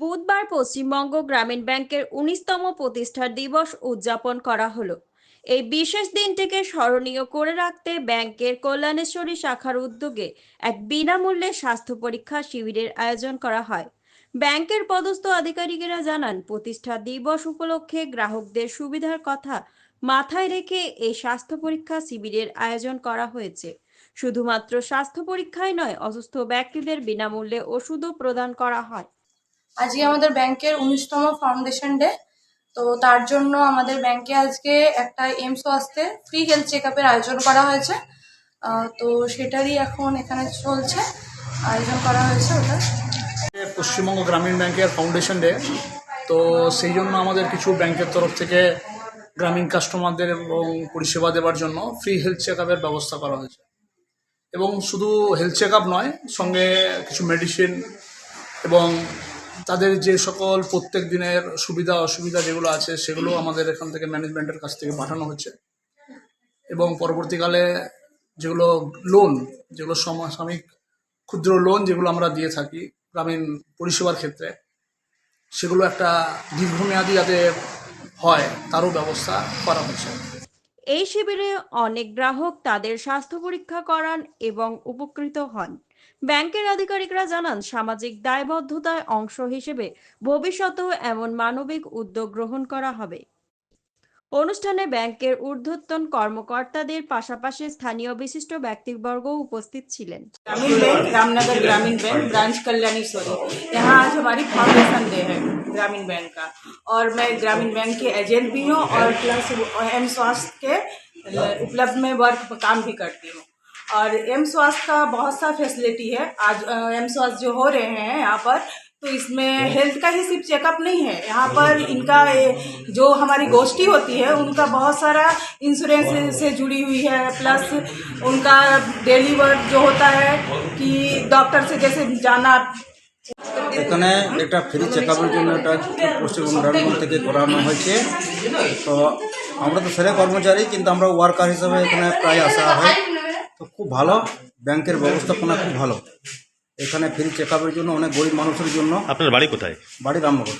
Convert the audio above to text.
বুধবার পশ্চিমবঙ্গ গ্রামীণ ব্যাংকের উনিশতম প্রতিষ্ঠার দিবস উদযাপন করা হলো। এই বিশেষ দিনটিকে স্মরণীয় করে রাখতে ব্যাংকের কল্যাণেশ্বরী শাখার উদ্যোগে এক বিনামূল্যে স্বাস্থ্য পরীক্ষা শিবিরের আয়োজন করা হয়। ব্যাংকের পদস্থ আধিকারিকেরা জানান, প্রতিষ্ঠা দিবস উপলক্ষে গ্রাহকদের সুবিধার কথা মাথায় রেখে এই স্বাস্থ্য পরীক্ষা শিবিরের আয়োজন করা হয়েছে। শুধুমাত্র স্বাস্থ্য পরীক্ষাই নয়, অসুস্থ ব্যক্তিদের বিনামূল্যে ওষুধও প্রদান করা হয়। আজকে আমাদের ব্যাংকের উনিশতম ফাউন্ডেশন ডে, তো তার জন্য আমাদের ব্যাংকে আজকে একটা এমস আসতে ফ্রি হেলথ চেক আপের আয়োজন করা হয়েছে। তো সেটারই এখন এখানে চলছে। আয়োজন করা হয়েছে ওটা। পশ্চিমবঙ্গ গ্রামীণ ব্যাংকের ফাউন্ডেশন ডে, তো সেই জন্য আমাদের কিছু ব্যাংকের তরফ থেকে গ্রামীণ কাস্টমারদের এবং পরিষেবা দেওয়ার জন্য ফ্রি হেলথ চেক আপের ব্যবস্থা করা হয়েছে। এবং শুধু হেলথ চেক নয়, সঙ্গে কিছু মেডিসিন এবং তাদের যে সকল প্রত্যেক দিনের সুবিধা, অসুবিধা যেগুলো আছে, সেগুলো আমাদের এখান থেকে ম্যানেজমেন্টের কাছ থেকে পাঠানো হচ্ছে। এবং পরবর্তীকালে যেগুলো লোন যেগুলো সমসাময়িক ক্ষুদ্র লোন যেগুলো আমরা দিয়ে থাকি গ্রামীণ পরিষেবার ক্ষেত্রে, সেগুলো একটা দীর্ঘমেয়াদী যাতে হয়, তারও ব্যবস্থা করা হচ্ছে। এই শিবিরে অনেক গ্রাহক তাদের স্বাস্থ্য পরীক্ষা করান এবং উপকৃত হন। ব্যাংকের আধিকারিকরা জানান, সামাজিক দায়বদ্ধতায় অংশ হিসেবে ভবিষ্যতেও এমন মানবিক উদ্যোগ গ্রহণ করা হবে। অনুষ্ঠানে ব্যাংকের ঊর্ধ্বতন কর্মকর্তাদের পাশাপাশি স্থানীয় বিশিষ্ট ব্যক্তিবর্গ উপস্থিত ছিলেন ग्रामीण बैंक रामनगर ग्रामीण बैंक ब्रांच कल्याणेश्वरी यहाँ आज हमारी फाउंडेशन डे है ग्रामीण बैंक का और मैं ग्रामीण बैंक के एजेंट भी हूँ और प्लस एम स्वास्थ्य के उपलब्ध में वर्क काम भी करती हूँ और एम स्वास्थ्य का बहुत सा फैसिलिटी है आज एम स्वास्थ्य जो हो रहे हैं यहाँ पर तो इसमें हेल्थ का ही सिर्फ चेकअप नहीं है यहाँ पर इनका ये जो हमारी गोष्ठी होती है उनका बहुत सारा इंश्योरेंस से जुड़ी हुई है प्लस उनका डेली वर्क जो होता है कि डॉक्टर से जैसे जाना এখানে একটা ফ্রি চেক আপের জন্য এটা পশ্চিমবঙ্গ গ্রামীণ থেকে করানো হয়েছে তো আমরা তো সেরে কর্মচারী কিন্তু আমরা ওয়ার্কার হিসাবে এখানে প্রায় আসা হয় তো খুব ভালো ব্যাংকের ব্যবস্থাপনা খুব ভালো। এখানে ফ্রি চেক আপের জন্য অনেক গরিব মানুষের জন্য। আপনার বাড়ি কোথায়? বাড়ি রামনগর।